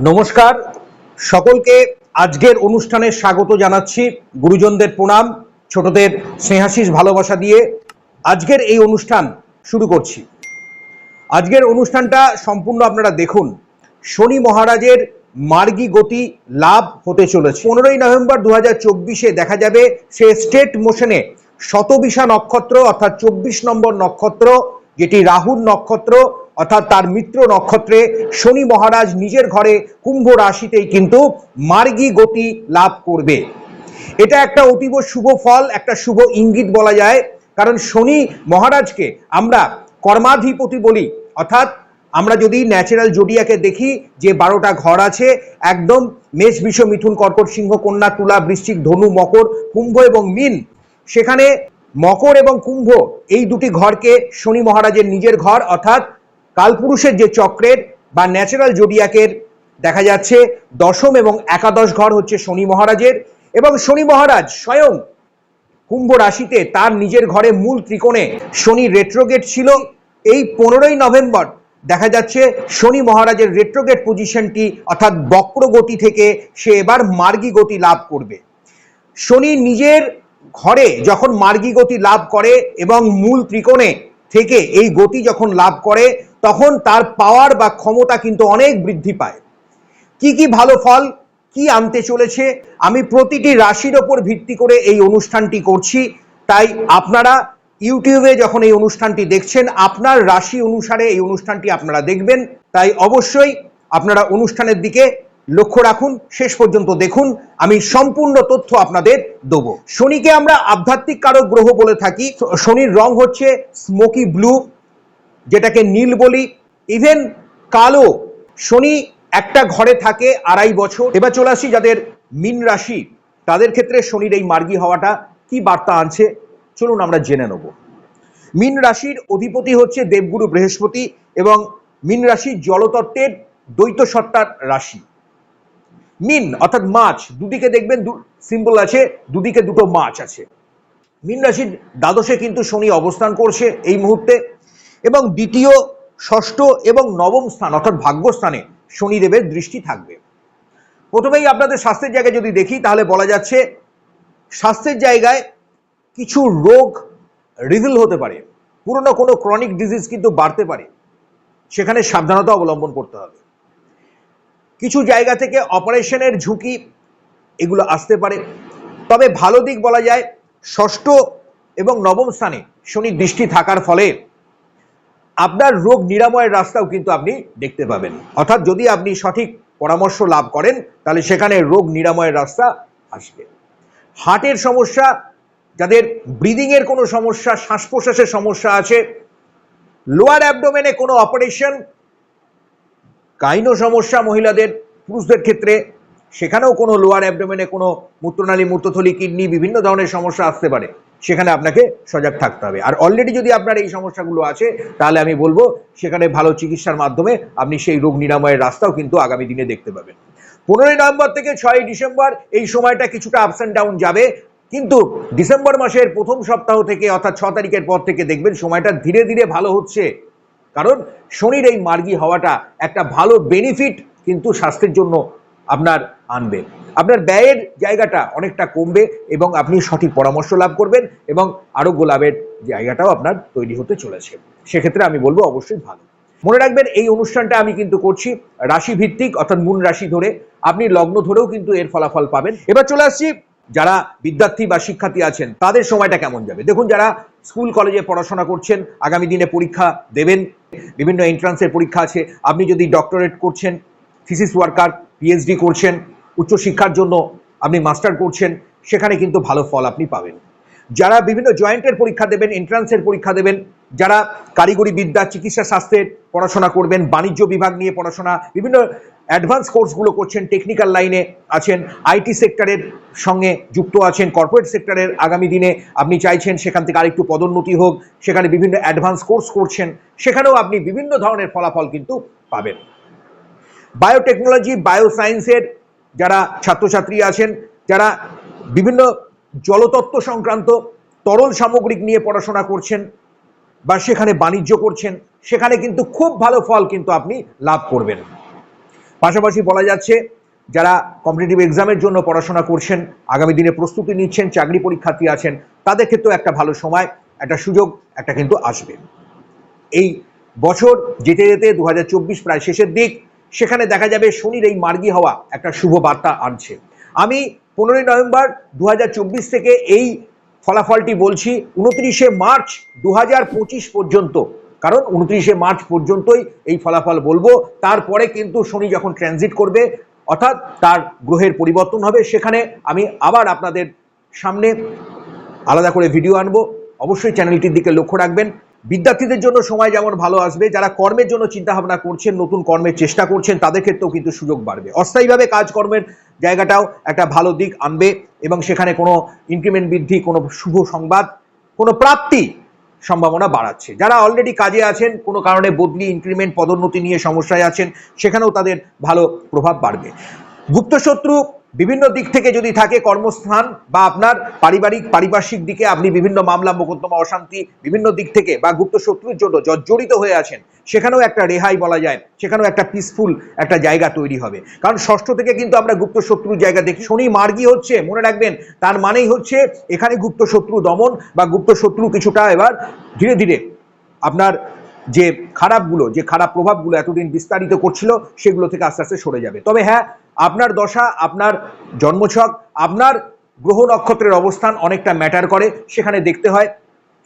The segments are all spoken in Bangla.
নমস্কার। সকলকে আজকের অনুষ্ঠানে স্বাগত জানাচ্ছি। গুরুজনদের প্রণাম, ছোটদের স্নেহাশিস ভালোবাসা দিয়ে আজকের এই অনুষ্ঠান শুরু করছি। আজকের অনুষ্ঠানটা সম্পূর্ণ আপনারা দেখুন। শনি মহারাজের মার্গী গতি লাভ হতে চলেছে। পনেরোই নভেম্বর দু হাজার চব্বিশে দেখা যাবে সে স্টেট মোশনে শতবিশা নক্ষত্র, অর্থাৎ চব্বিশ নম্বর নক্ষত্র, যেটি রাহুর নক্ষত্র অর্থাৎ তার মিত্র নক্ষত্রে শনি মহারাজ নিজের ঘরে কুম্ভ রাশিতেই কিন্তু মার্গী গতি লাভ করবে। এটা একটা অতীব শুভ ফল, একটা শুভ ইঙ্গিত বলা যায়। কারণ শনি মহারাজকে আমরা কর্মাধিপতি বলি। অর্থাৎ আমরা যদি ন্যাচারাল জোডিয়াকে দেখি, যে বারোটা ঘর আছে, একদম মেষ, বিষ, মিথুন, কর্কট সিংহ, কন্যা, তুলা, বৃশ্চিক, ধনু, মকর, কুম্ভ এবং মিন, সেখানে মকর এবং কুম্ভ এই দুটি ঘরকে শনি মহারাজের নিজের ঘর, অর্থাৎ কালপুরুষের যে চক্রের বা ন্যাচারাল জোডিয়াকের দেখা যাচ্ছে দশম এবং একাদশ ঘর হচ্ছে শনি মহারাজের এবং শনি মহারাজ স্বয়ং কুম্ভ রাশিতে তার নিজের ঘরে মূল ত্রিকোণে শনি রেট্রোগেট ছিল। এই পনেরোই নভেম্বর দেখা যাচ্ছে শনি মহারাজের রেট্রোগেট পজিশনটি অর্থাৎ বক্র গতি থেকে সে এবার মার্গী গতি লাভ করবে। শনি নিজের ঘরে যখন মার্গী গতি লাভ করে এবং মূল ত্রিকোণে থেকে এই গতি যখন লাভ করে তখন তার পাওয়ার বা ক্ষমতা কিন্তু অনেক বৃদ্ধি পায়। কি কি ভালো ফল, কি আনতে চলেছে, আমি প্রতিটি রাশির ওপর ভিত্তি করে এই অনুষ্ঠানটি করছি। তাই আপনারা ইউটিউবে যখন এই অনুষ্ঠানটি দেখছেন, আপনার রাশি অনুসারে এই অনুষ্ঠানটি আপনারা দেখবেন। তাই অবশ্যই আপনারা অনুষ্ঠানের দিকে লক্ষ্য রাখুন, শেষ পর্যন্ত দেখুন, আমি সম্পূর্ণ তথ্য আপনাদের দেবো। শনিকে আমরা আধ্যাত্মিক কারক গ্রহ বলে থাকি। শনির রং হচ্ছে স্মোকি ব্লু যেটাকে নীল বলি। ইভেন কালো শনি একটা ঘরে থাকে আড়াই বছর। এবার চলে আসি যাদের মিন রাশি, তাদের ক্ষেত্রে শনির এই মার্গী হওয়াটা কি বার্তা আনছে? চলুন আমরা জেনে নেব। মিন রাশির অধিপতি হচ্ছে দেবগুরু বৃহস্পতি এবং মিন রাশি জলতত্ত্বের দ্বৈত সত্তার রাশি। মিন অর্থাৎ মাছ, দুদিকে দেখবেন সিম্বল আছে, দুদিকে দুটো মাছ আছে। মিন রাশির দ্বাদশে কিন্তু শনি অবস্থান করছে এই মুহূর্তে। এবং দ্বিতীয়, ষষ্ঠ এবং নবম স্থান, অর্থাৎ ভাগ্যস্থানে শনিদেবের দৃষ্টি থাকবে। প্রথমেই আপনাদের স্বাস্থ্যের জায়গায় যদি দেখি, তাহলে বলা যাচ্ছে স্বাস্থ্যের জায়গায় কিছু রোগ রিভিল হতে পারে। পুরনো কোনো ক্রনিক ডিজিজ কিন্তু বাড়তে পারে। সেখানে সাবধানতা অবলম্বন করতে হবে। কিছু জায়গা থেকে অপারেশনের ঝুঁকি এগুলো আসতে পারে। তবে ভালো দিক বলা যায়, ষষ্ঠ এবং নবম স্থানে শনি দৃষ্টি থাকার ফলে আপনার রোগ নিরাময়ের রাস্তাও কিন্তু আপনি দেখতে পাবেন। অর্থাৎ যদি আপনি সঠিক পরামর্শ লাভ করেন, তাহলে সেখানে রোগ নিরাময়ের রাস্তা আসবে। হার্টের সমস্যা, যাদের ব্রিদিংয়ের কোনো সমস্যা শ্বাস প্রশ্বাসের সমস্যা আছে, লোয়ার অ্যাবডোমেনে কোনো অপারেশন কাইনো সমস্যা মহিলাদের, পুরুষদের ক্ষেত্রে, সেখানেও কোনো লোয়ার অ্যাবডোমেনে কোনো মূত্রনালী, মূত্রথলি, কিডনি, বিভিন্ন ধরনের সমস্যা আসতে পারে। সেখানে আপনাকে সজাগ থাকতে হবে। আর অলরেডি যদি আপনার এই সমস্যাগুলো আছে, তাহলে আমি বলব, সেখানে ভালো চিকিৎসার মাধ্যমে আপনি সেই রোগ নিরাময়ের রাস্তাও কিন্তু আগামী দিনে দেখতে পাবেন। পনেরোই নভেম্বর থেকে ছয়ই ডিসেম্বর এই সময়টা কিছুটা আপস অ্যান্ড ডাউন যাবে, কিন্তু ডিসেম্বর মাসের প্রথম সপ্তাহ থেকে অর্থাৎ ছ তারিখের পর থেকে দেখবেন সময়টা ধীরে ধীরে ভালো হচ্ছে। কারণ শনির এই মার্গি হওয়াটা একটা ভালো বেনিফিট কিন্তু স্বাস্থ্যের জন্য আপনার আনবে। আপনার ব্যয়ের জায়গাটা অনেকটা কমবে এবং আপনি সঠিক পরামর্শ লাভ করবেন এবং আরোগ্য গোলাপের জায়গাটাও আপনার তৈরি হতে চলেছে। সেক্ষেত্রে আমি বলব অবশ্যই ভালো। মনে রাখবেন, এই অনুষ্ঠানটা আমি কিন্তু করছি রাশি ভিত্তিক অর্থাৎ মূল রাশি ধরে। আপনি লগ্ন ধরেও কিন্তু এর ফলাফল পাবেন। এবার চলে আসছি, যারা বিদ্যার্থী বা শিক্ষার্থী আছেন, তাদের সময়টা কেমন যাবে? দেখুন, যারা স্কুল, কলেজে পড়াশোনা করছেন, আগামী দিনে পরীক্ষা দেবেন, বিভিন্ন এন্ট্রান্সের পরীক্ষা আছে। আপনি যদি ডক্টরেট করছেন থিসিস ওয়ার্কার পিএইচডি করছেন উচ্চশিক্ষার জন্য আপনি মাস্টার করছেন, সেখানে কিন্তু ভালো ফল আপনি পাবেন। যারা বিভিন্ন জয়েন্টের পরীক্ষা দেবেন এন্ট্রান্সের পরীক্ষা দেবেন, যারা কারিগরি বিদ্যা চিকিৎসা স্বাস্থ্যের পড়াশোনা করবেন, বাণিজ্য বিভাগ নিয়ে পড়াশোনা, বিভিন্ন অ্যাডভান্স কোর্সগুলো করছেন টেকনিক্যাল লাইনে আছেন আইটি সেক্টরের সঙ্গে যুক্ত আছেন কর্পোরেট সেক্টরের আগামী দিনে আপনি চাইছেন, সেখান থেকে আরেকটু পদোন্নতি হোক, সেখানে বিভিন্ন অ্যাডভান্স কোর্স করছেন, সেখানেও আপনি বিভিন্ন ধরনের ফলাফল কিন্তু পাবেন। বায়োটেকনোলজি বায়োসায়েন্সের যারা ছাত্রছাত্রী আছেন, যারা বিভিন্ন জলতত্ত্ব সংক্রান্ত তরল সামগ্রিক নিয়ে পড়াশোনা করছেন বা সেখানে বাণিজ্য করছেন, সেখানে কিন্তু খুব ভালো ফল কিন্তু আপনি লাভ করবেন। পাশাপাশি বলা যাচ্ছে, যারা কম্পিটিটিভ এক্সামের জন্য পড়াশোনা করছেন, আগামী দিনে প্রস্তুতি নিচ্ছেন, চাকরি পরীক্ষার্থী আছেন, তাদের ক্ষেত্রেও একটা ভালো সময়, একটা সুযোগ, একটা কিন্তু আসবে। এই বছর যেতে যেতে দু হাজার চব্বিশ প্রায় শেষের দিক সেখানে দেখা যাবে শনির এই মার্গী হওয়া একটা শুভ বার্তা আনছে। আমি পনেরোই নভেম্বর দু হাজার চব্বিশ থেকে এই ফলাফলটি বলছি, উনত্রিশে মার্চ দু হাজার পঁচিশ পর্যন্ত। কারণ উনত্রিশে মার্চ পর্যন্তই এই ফলাফল বলব। তারপরে কিন্তু শনি যখন ট্রানজিট করবে, অর্থাৎ তার গ্রহের পরিবর্তন হবে, সেখানে আমি আবার আপনাদের সামনে আলাদা করে ভিডিও আনব। অবশ্যই চ্যানেলটির দিকে লক্ষ্য রাখবেন। বিদ্যার্থীদের জন্য সময় যেমন ভালো আসবে, যারা কর্মের জন্য চিন্তা ভাবনা করছেন, নতুন কর্মের চেষ্টা করছেন, তাদের ক্ষেত্রেও কিন্তু সুযোগ বাড়বে। অস্থায়ীভাবে কাজকর্মের জায়গাটাও একটা ভালো দিক আনবে এবং সেখানে কোনো ইনক্রিমেন্ট বৃদ্ধি, কোনো শুভ সংবাদ, কোনো প্রাপ্তি সম্ভাবনা বাড়াচ্ছে। যারা অলরেডি কাজে আছেন, কোনো কারণে বদলি ইনক্রিমেন্ট পদোন্নতি নিয়ে সমস্যায় আছেন, সেখানেও তাদের ভালো প্রভাব বাড়বে। গুপ্তশত্রু বিভিন্ন দিক থেকে যদি থাকে কর্মস্থান বা আপনার পারিবারিক, পারিপার্শ্বিক দিকে আপনি বিভিন্ন মামলা, মোকদ্দমা, অশান্তি বিভিন্ন দিক থেকে বা গুপ্ত শত্রুর জন্য জর্জরিত হয়ে আছেন, সেখানেও একটা রেহাই বলা যায়, সেখানেও একটা পিসফুল একটা জায়গা তৈরি হবে। কারণ ষষ্ঠ থেকে কিন্তু আমরা গুপ্ত শত্রুর জায়গা দেখি। শনি মার্গি হচ্ছে, মনে রাখবেন, তার মানেই হচ্ছে এখানে গুপ্ত শত্রু দমন বা গুপ্ত শত্রু কিছুটা এবার ধীরে ধীরে আপনার যে খারাপগুলো, যে খারাপ প্রভাবগুলো এতদিন বিস্তারিত করছিল, সেগুলো থেকে আস্তে আস্তে সরে যাবে। তবে হ্যাঁ আপনার দশা, আপনার জন্মছক, আপনার গ্রহ নক্ষত্রের অবস্থান অনেকটা ম্যাটার করে। সেখানে দেখতে হয়,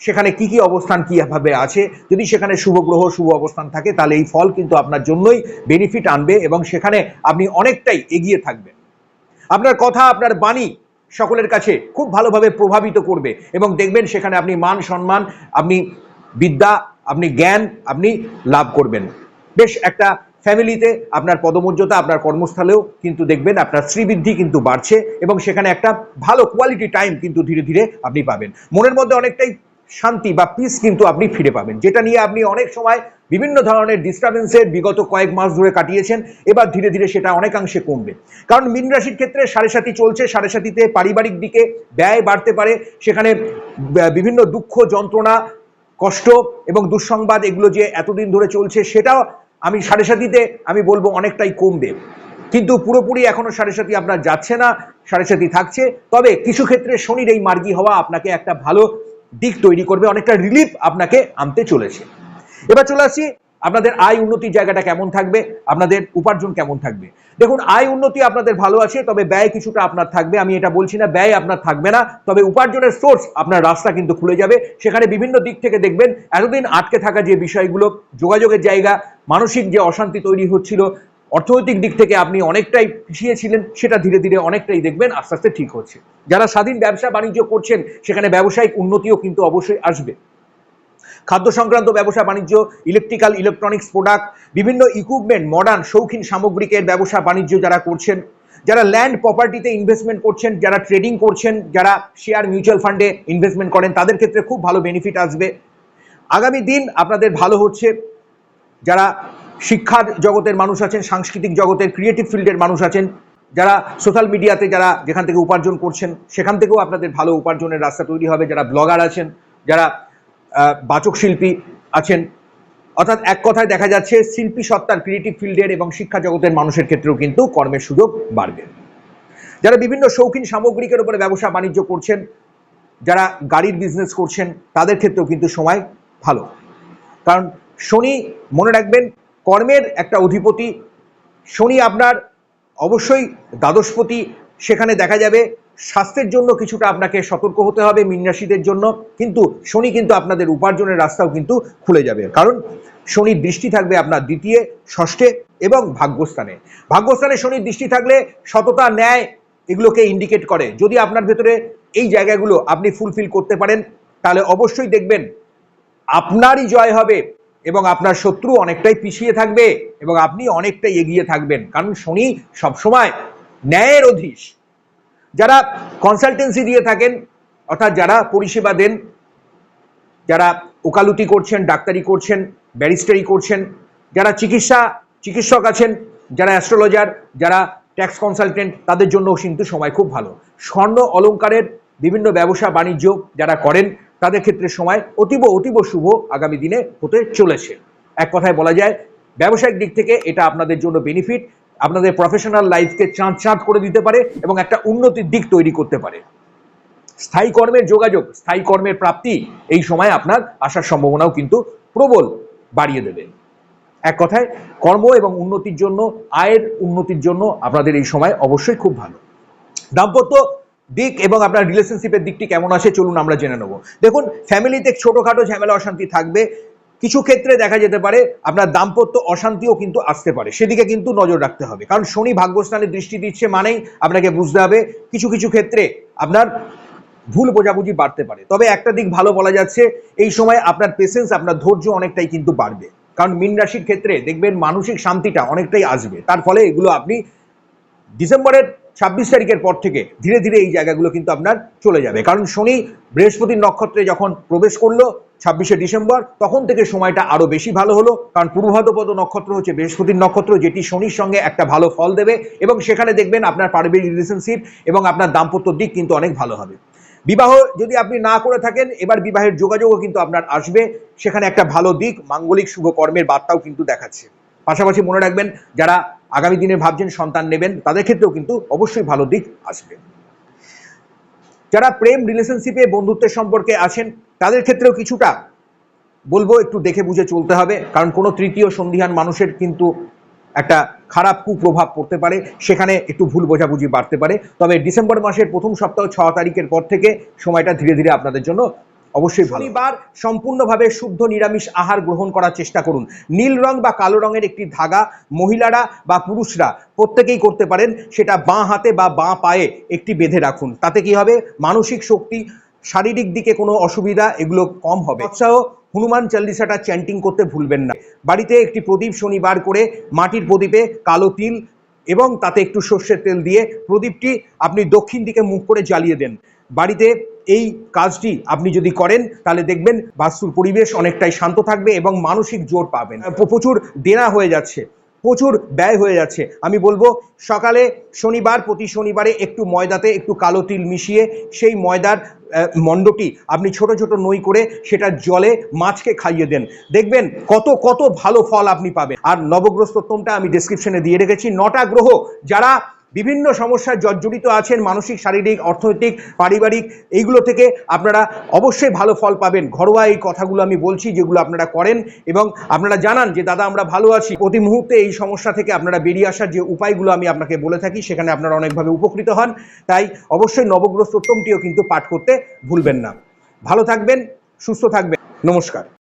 সেখানে কি কি অবস্থান কীভাবে আছে। যদি সেখানে শুভ গ্রহ, শুভ অবস্থান থাকে, তাহলে এই ফল কিন্তু আপনার জন্যই বেনিফিট আনবে এবং সেখানে আপনি অনেকটাই এগিয়ে থাকবেন। আপনার কথা, আপনার বাণী সকলের কাছে খুব ভালোভাবে প্রভাবিত করবে এবং দেখবেন সেখানে আপনি মান সম্মান, আপনি বিদ্যা আপনি জ্ঞান আপনি লাভ করবেন। বেশ, একটা ফ্যামিলিতে আপনার পদমর্যাদা, আপনার কর্মস্থলেও কিন্তু দেখবেন আপনার শ্রীবৃদ্ধি কিন্তু বাড়ছে এবং সেখানে একটা ভালো কোয়ালিটি টাইম কিন্তু ধীরে ধীরে আপনি পাবেন। মনের মধ্যে অনেকটাই শান্তি বা পিস কিন্তু আপনি ফিরে পাবেন। যেটা নিয়ে আপনি অনেক সময় বিভিন্ন ধরনের ডিস্টারবেন্সের বিগত কয়েক মাস ধরে কাটিয়েছেন, এবার ধীরে ধীরে সেটা অনেকাংশে কমবে। কারণ মীন রাশির ক্ষেত্রে সাড়ে সাথী চলছে, সাড়ে সাথীতে পারিবারিক দিকে ব্যয় বাড়তে পারে, সেখানে বিভিন্ন দুঃখ যন্ত্রণা কষ্ট এবং দুঃসংবাদ এগুলো যে এতদিন ধরে চলছে, সেটাও আমি সাড়ে সাতিতে আমি বলব অনেকটাই কমবে। কিন্তু পুরোপুরি এখনও সাড়ে সাথী আপনার যাচ্ছে না, সাড়ে সাথী থাকছে। তবে কিছু ক্ষেত্রে শনির এই মার্গি হওয়া আপনাকে একটা ভালো দিক তৈরি করবে, অনেকটা রিলিফ আপনাকে আনতে চলেছে। এবার চলে আসি আপনাদের আয় উন্নতির জায়গাটা কেমন থাকবে? আপনাদের উপার্জন কেমন থাকবে? দেখুন, আয় উন্নতি আপনাদের ভালো আছে, তবে ব্যয় কিছুটা আপনার থাকবে। আমি এটা বলছি না, ব্যয় আপনার থাকবে না, তবে উপার্জনের সোর্স আপনার রাস্তা কিন্তু খুলে যাবে। সেখানে বিভিন্ন দিক থেকে দেখবেন, এতদিন আটকে থাকা যে বিষয়গুলো, যোগাযোগের জায়গা, মানসিক যে অশান্তি তৈরি হচ্ছিল, অর্থনৈতিক দিক থেকে আপনি অনেকটাই পিছিয়েছিলেন সেটা ধীরে ধীরে অনেকটাই দেখবেন, আস্তে আস্তে ঠিক হচ্ছে। যারা স্বাধীন ব্যবসা বাণিজ্য করছেন, সেখানে ব্যবসায়িক উন্নতিও কিন্তু অবশ্যই আসবে। খাদ্য সংক্রান্ত ব্যবসা, বাণিজ্য ইলেকট্রিক্যাল ইলেকট্রনিক্স প্রোডাক্ট বিভিন্ন ইকুইপমেন্ট মডার্ন শৌখিন সামগ্রিকের ব্যবসা, বাণিজ্য যারা করছেন, যারা ল্যান্ড প্রপার্টিতে ইনভেস্টমেন্ট করছেন, যারা ট্রেডিং করছেন, যারা শেয়ার মিউচুয়াল ফান্ডে ইনভেস্টমেন্ট করেন, তাদের ক্ষেত্রে খুব ভালো বেনিফিট আসবে। আগামী দিন আপনাদের ভালো হচ্ছে। যারা শিক্ষার জগতের মানুষ আছেন, সাংস্কৃতিক জগতের ক্রিয়েটিভ ফিল্ডের মানুষ আছেন, যারা সোশ্যাল মিডিয়াতে যারা যেখান থেকে উপার্জন করছেন, সেখান থেকেও আপনাদের ভালো উপার্জনের রাস্তা তৈরি হবে। যারা ব্লগার আছেন, যারা বাচক শিল্পী আছেন। অর্থাৎ এক কথায় দেখা যাচ্ছে, শিল্পী সত্তার ক্রিয়েটিভ ফিল্ডের এবং শিক্ষা জগতের মানুষের ক্ষেত্রেও কিন্তু কর্মের সুযোগ বাড়বে। যারা বিভিন্ন শৌখিন সামগ্রিকের উপরে ব্যবসা বাণিজ্য করছেন, যারা গাড়ির বিজনেস করছেন, তাদের ক্ষেত্রেও কিন্তু সময় ভালো। কারণ শনি, মনে রাখবেন, কর্মের একটা অধিপতি। শনি আপনার অবশ্যই দ্বাদশপতি। সেখানে দেখা যাবে স্বাস্থ্যের জন্য কিছুটা আপনাকে সতর্ক হতে হবে মীন রাশিদের জন্য। কিন্তু শনি কিন্তু আপনাদের উপার্জনের রাস্তাও কিন্তু খুলে যাবে। কারণ শনির দৃষ্টি থাকবে আপনার দ্বিতীয়, ষষ্ঠে এবং ভাগ্যস্থানে। ভাগ্যস্থানে শনির দৃষ্টি থাকলে সততা, ন্যায় এগুলোকে ইন্ডিকেট করে। যদি আপনার ভেতরে এই জায়গাগুলো আপনি ফুলফিল করতে পারেন, তাহলে অবশ্যই দেখবেন আপনারই জয় হবে এবং আপনার শত্রু অনেকটাই পিছিয়ে থাকবে এবং আপনি অনেকটাই এগিয়ে থাকবেন। কারণ শনি সবসময় ন্যায়ের অধীশ। যারা কনসালটেন্সি দিয়ে থাকেন, অর্থাৎ যারা পরিষেবা দেন, যারা ওকালতি করছেন, ডাক্তারি করছেন, ব্যারিস্টারি করছেন, যারা চিকিৎসা, চিকিৎসক আছেন, যারা অ্যাস্ট্রোলজার যারা ট্যাক্স কনসালটেন্ট তাদের জন্য কিন্তু সময় খুব ভালো। স্বর্ণ অলংকারের বিভিন্ন ব্যবসা, বাণিজ্য যারা করেন, তাদের ক্ষেত্রে সময় অতীব অতীব শুভ আগামী দিনে হতে চলেছে। এক কথায় বলা যায়, ব্যবসায়িক দিক থেকে এটা আপনাদের জন্য বেনিফিট আপনাদের প্রফেশনাল লাইফকে চাঁদ চাঁদ করে দিতে পারে এবং একটা উন্নতির দিক তৈরি করতে পারে। স্থায়ী কর্মের যোগাযোগ, স্থায়ী কর্মের প্রাপ্তি, এই সময় আপনার আসার সম্ভাবনাও কিন্তু প্রবল বাড়িয়ে দেবে। এক কথায়, কর্ম এবং উন্নতির জন্য, আয়ের উন্নতির জন্য আপনাদের এই সময় অবশ্যই খুব ভালো। দাম্পত্য দিক এবং আপনার রিলেশনশিপের দিকটি কেমন আছে, চলুন আমরা জেনে নেব। দেখুন ফ্যামিলিতে ছোটোখাটো ঝামেলা অশান্তি থাকবে কিছু ক্ষেত্রে দেখা যেতে পারে আপনার দাম্পত্য অশান্তিও কিন্তু আসতে পারে। সেদিকে কিন্তু নজর রাখতে হবে। কারণ শনি ভাগ্যস্থানে দৃষ্টি দিচ্ছে মানেই আপনাকে বুঝতে হবে, কিছু কিছু ক্ষেত্রে আপনার ভুল বোঝাবুঝি বাড়তে পারে। তবে একটা দিক ভালো বলা যাচ্ছে, এই সময় আপনার পেশেন্স আপনার ধৈর্য অনেকটাই কিন্তু বাড়বে। কারণ মীন রাশির ক্ষেত্রে দেখবেন মানসিক শান্তিটা অনেকটাই আসবে। তার ফলে এগুলো আপনি ডিসেম্বরের ছাব্বিশ তারিখের পর থেকে ধীরে ধীরে এই জায়গাগুলো কিন্তু আপনার চলে যাবে। কারণ শনি বৃহস্পতির নক্ষত্রে যখন প্রবেশ করল ছাব্বিশে ডিসেম্বর, তখন থেকে সময়টা আরও বেশি ভালো হলো, কারণ পূর্বভাদ্রপদ নক্ষত্র হচ্ছে বৃহস্পতির নক্ষত্র, যেটি শনির সঙ্গে একটা ভালো ফল দেবে, এবং সেখানে দেখবেন আপনার পারিবারিক রিলেশনশিপ এবং আপনার দাম্পত্য দিক কিন্তু অনেক ভালো হবে। বিবাহ যদি আপনি না করে থাকেন, এবার বিবাহের যোগাযোগও কিন্তু আপনার আসবে, সেখানে একটা ভালো দিক, মাঙ্গলিক শুভ কর্মের বার্তাও কিন্তু দেখাচ্ছে। পাশাপাশি মনে রাখবেন, যারা আগামী দিনে ভাবছেন সন্তান নেবেন, তাদের ক্ষেত্রেও কিন্তু অবশ্যই ভালো দিক আসবে। যারা প্রেম রিলেশনশিপে বন্ধুত্বের সম্পর্কে আছেন তাদের ক্ষেত্রেও কিছুটা বলব, একটু দেখে বুঝে চলতে হবে। কারণ কোনো তৃতীয় সন্ধিহান মানুষের কিন্তু একটা খারাপ কুপ্রভাব পড়তে পারে। সেখানে একটু ভুল বোঝাবুঝি বাড়তে পারে। তবে ডিসেম্বর মাসের প্রথম সপ্তাহ, ছ তারিখের পর থেকে সময়টা ধীরে ধীরে আপনাদের জন্য অবশ্যই শনিবার সম্পূর্ণভাবে শুদ্ধ নিরামিষ আহার গ্রহণ করার চেষ্টা করুন। নীল রং বা কালো রঙের একটি ধাগা মহিলারা বা পুরুষরা প্রত্যেকেই করতে পারেন। সেটা বাঁ হাতে বা বাঁ পায়ে একটি বেঁধে রাখুন। তাতে কি হবে? মানসিক শক্তি শারীরিক দিকে কোনো অসুবিধা, এগুলো কম হবে। উৎসাহ হনুমান চাল্লিশাটা চ্যান্টিং করতে ভুলবেন না। বাড়িতে একটি প্রদীপ শনিবার করে মাটির প্রদীপে কালো তিল এবং তাতে একটু সর্ষের তেল দিয়ে প্রদীপটি আপনি দক্ষিণ দিকে মুখ করে জ্বালিয়ে দেন। বাড়িতে এই কাজটি আপনি যদি করেন, তাহলে দেখবেন বাস্তুর পরিবেশ অনেকটাই শান্ত থাকবে এবং মানসিক জোর পাবেন। প্রচুর দেনা হয়ে যাচ্ছে। প্রচুর ব্যয় হয়ে যাচ্ছে। আমি বলব, সকালে শনিবার প্রতি শনিবারে একটু ময়দাতে একটু কালো তিল মিশিয়ে সেই ময়দার মণ্ডটি আপনি ছোট ছোট নই করে সেটা জলে মাছকে খাইয়ে দেন। দেখবেন কত কত ভালো ফল আপনি পাবেন। আর নবগ্রহ আমি ডিসক্রিপশনে দিয়ে রেখেছি। নটা গ্রহ যারা বিভিন্ন সমস্যায় জর্জরিত আছেন মানসিক, শারীরিক, অর্থনৈতিক, পারিবারিক, এইগুলো থেকে আপনারা অবশ্যই ভালো ফল পাবেন। ঘরোয়া এই কথাগুলো আমি বলছি, যেগুলো আপনারা করেন এবং আপনারা জানান যে, দাদা, আমরা ভালো আছি। প্রতি মুহূর্তে এই সমস্যা থেকে আপনারা বেরিয়ে আসার যে উপায়গুলো আমি আপনাকে বলে থাকি, সেখানে আপনারা অনেকভাবে উপকৃত হন। তাই অবশ্যই নবগ্রহ সত্যমটিও কিন্তু পাঠ করতে ভুলবেন না। ভালো থাকবেন, সুস্থ থাকবেন। নমস্কার।